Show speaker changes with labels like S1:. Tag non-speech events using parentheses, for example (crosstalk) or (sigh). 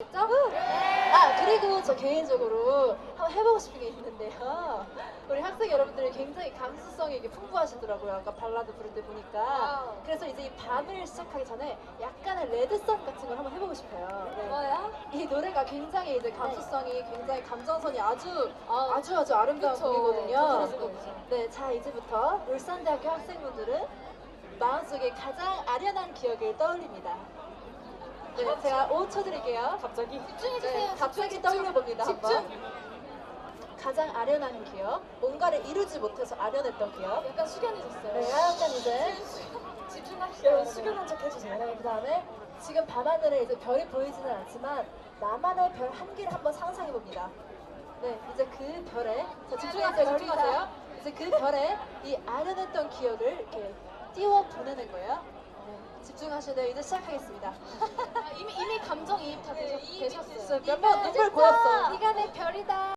S1: 있죠? 아 그리고 저 개인적으로 한번 해보고 싶은 게 있는데요. 우리 학생 여러분들이 굉장히 감수성이 이게 풍부하시더라고요. 아까 발라드 부를 때 보니까.
S2: 와우.
S1: 그래서 이제 이 밤을 시작하기 전에 약간의 레드썬 같은 걸 한번 해보고 싶어요. 네.
S2: 뭐야?
S1: 이 노래가 굉장히 이제 감수성이 굉장히 감정선이 아주
S2: 아,
S1: 아주 아주 아름다운
S2: 그쵸.
S1: 곡이거든요.
S2: 네,
S1: 자 이제부터 울산대학교 학생분들은 마음속에 가장 아련한 기억을 떠올립니다. 네, 제가 5초 드릴게요.
S2: 갑자기 집중해주세요.
S1: 네, 갑자기
S2: 집중,
S1: 떠올려봅니다.
S2: 집중.
S1: 한번. 가장 아련한 기억, 뭔가를 이루지 못해서 아련했던 기억.
S2: 약간 숙연해졌어요.
S1: 네, 약간 이제
S2: 집중하시죠.
S1: 숙연한 척 해주세요. 네, 그 다음에 지금 밤하늘에 이제 별이 보이지는 않지만 나만의 별 한 개를 한번 상상해 봅니다. 네, 이제 그 별에 자 집중하세요,
S2: 별이다.
S1: 집중하세요. 이제 그 별에 이 아련했던 기억을 이렇게 띄워 보내는 거예요. 네, 집중하시네요. 이제 시작하겠습니다. (laughs)
S2: 이입 다 되셨, 되셨어요.
S1: 몇번 눈물 고였어요.
S2: 네가 내 별이다.